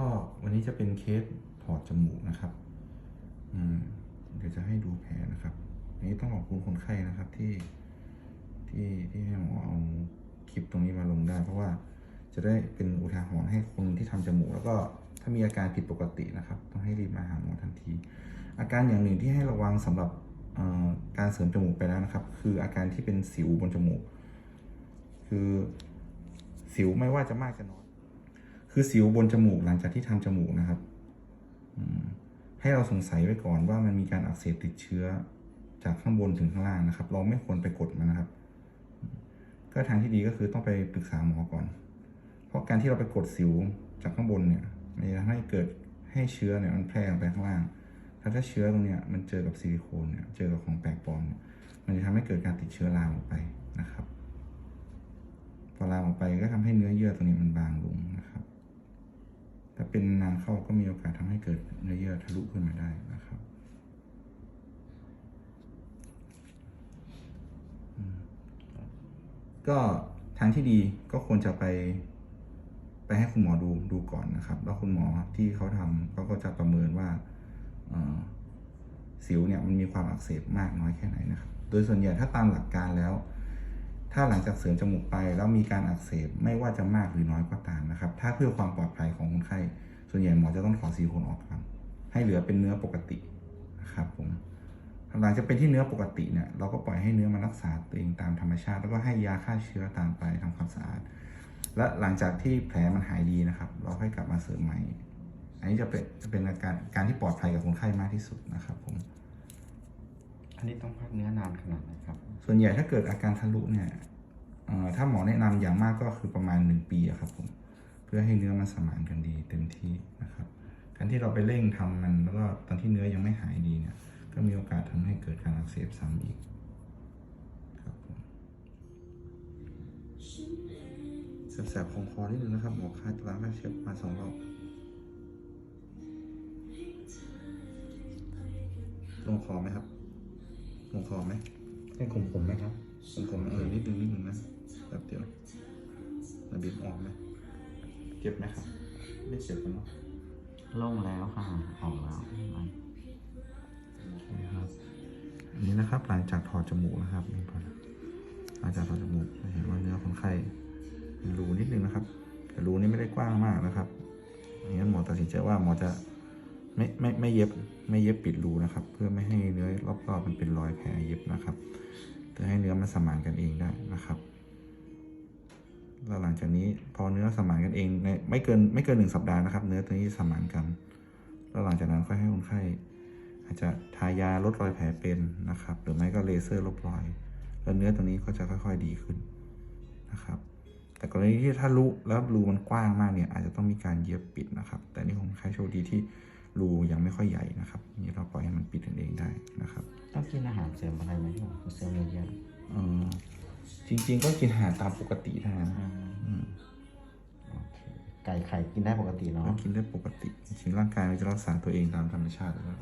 ก็วันนี้จะเป็นเคสถอดจมูกนะครับอืมเดี๋ยวจะให้ดูแผลนะครับอันนี้ต้องขอบคุณคนไข้นะครับที่ที่ที่ให้หมอเอาคลิปตรงนี้มาลงได้ เพราะว่าจะได้เป็นอุทาหรณ์ให้คนที่ทำจมูก แล้วก็ถ้ามีอาการผิดปกตินะครับ ต้องให้รีบมาหาหมอทันที อาการอย่างหนึ่งที่ให้ระวังสำหรับการเสริมจมูกไปแล้วนะครับ คืออาการที่เป็นสิวบนจมูก คือสิวไม่ว่าจะมากจะน้อย คือสิวบนจมูกหลังจากที่ทำจมูกนะครับอให้เราสงสัยไว้ก่อนว่ามันมีการอักเสบติดเชื้อ จากข้างบนถึงข้างล่างนะครับ เราไม่ควรไปกดมันนะครับ ก็ทางที่ดีก็คือต้องไปปรึกษาหมอก่อน เพราะการที่เราไปกดสิวจากข้างบนเนี่ยมันจะทำให้เกิดให้เชื้อเนี่ยมันแพร่ไปข้างล่าง ถ้าถ้าเชื้อตรงเนี้ยมันเจอกับซิลิโคนเนี่ยเจอกับของแปลกปลอมเนี่ยมันจะทำให้เกิดการติดเชื้อลามออกไปนะครับพอลามออกไปก็ทำให้เนื้อเยื่อตรงนี้มันบางลงนะครับ ถ้า เข้าก็มีโอกาสทำให้เกิดเนื้อเยื่อทะลุขึ้นมาได้นะครับก็ทางที่ดีก็ควรจะไป ไปให้คุณหมอดูดูก่อนนะครับ แล้วคุณหมอที่เขาทำเขาก็จะประเมินว่าสิวเนี่ยมันมีความอักเสบมากน้อยแค่ไหนนะครับ โดยส่วนใหญ่ถ้าตามหลักการแล้ว ถ้าหลังจากเสริมจมูกไปแล้วมีการอักเสบไม่ว่าจะมากหรือน้อยก็ตามนะครับ ถ้าเพื่อความปลอดภัยของคนไข้ ส่วนใหญ่หมอจะต้องถอดซิลิโคนออกก่อนให้เหลือเป็นเนื้อปกตินะครับผมหลังจากเป็นที่เนื้อปกติเนี่ยเราก็ปล่อยให้เนื้อมันรักษาตัวเองตามธรรมชาติ แล้วก็ให้ยาฆ่าเชื้อตามไปทำความสะอาด และหลังจากที่แผลมันหายดีนะครับ เราค่อยกลับมาเสริมใหม่ อันนี้จะเป็นจะเป็นอาการการที่ปลอดภัยกับคนไข้มากที่สุดนะครับผมอันนี้ต้องพักเนื้อนานขนาดไหนครับ ส่วนใหญ่ถ้าเกิดอาการทะลุเนี่ยเอ่อถ้าหมอแนะนำอย่างมากก็คือประมาณ1ปีอะครับผมเพื่อให้เนื้อมันสมานกันดีเต็มที่นะครับ การที่เราไปเร่งทำมันแล้วก็ตอนที่เนื้อยังไม่หายดีเนี่ย ก็มีโอกาสทำให้เกิดการอักเสบซ้ำอีกครับผมแสบๆของคอนิดนึงนะครับ หมอคาดล้างแม่เช็ดมาสองรอบลงคอไหมครับลงคอไหมให้ผมผมไหมครับผมผมเออนิดนึงนิดนึงนะแบบเดียวระบีบออกไหม เจ็บไหมครับ ไม่เจ็บกันเนาะโล่งแล้วค่ะออกแล้วนี่ครับอันนี้นะครับ หลังจากถอดจมูกนะครับนี่พอแล้วหลังจากถอดจมูกจะเห็นว่าเนื้อคนไข้เป็นรูนิดนึงนะครับ แต่รูนี้ไม่ได้กว้างมากนะครับอย่างนั้นหมอตัดสินใจว่าหมอจะไม่ไม่ไม่เย็บไม่เย็บปิดรูนะครับ เพื่อไม่ให้เนื้อรอบๆมันเป็นรอยแผลเย็บนะครับเพื่อให้เนื้อมันสมานกันเองได้นะครับ แล้วหลังจากนี้พอเนื้อสมานกันเองในไม่เกินไม่เกินหนึ่งสัปดาห์นะครับ เนื้อตัวนี้สมานกัน แล้วหลังจากนั้นค่อยให้คนไข้อาจจะทายาลดรอยแผลเป็นนะครับ หรือไม่ก็เลเซอร์ลบรอย แล้วเนื้อตัวนี้ก็จะค่อย ๆดีขึ้นนะครับ แต่กรณีที่ถ้ารูแล้วรูมันกว้างมากเนี่ยอาจจะต้องมีการเย็บปิดนะครับ แต่นี่ของคนไข้โชคดีที่รูยังไม่ค่อยใหญ่นะครับนี่เราปล่อยให้มันปิดกันเองได้นะครับ ต้องกินอาหารเสริมอะไรไหมครับเสริมเยอะเออ จริง ๆ ก็กินอาหารตามปกติเท่านั้นๆอืมอืมโอเคไก่ไข่กินได้ปกติเนาะ ก็กินได้ปกติจริงๆร่างกายมันจะรักษาตัวเองตามธรรมชาติอยู่แล้ว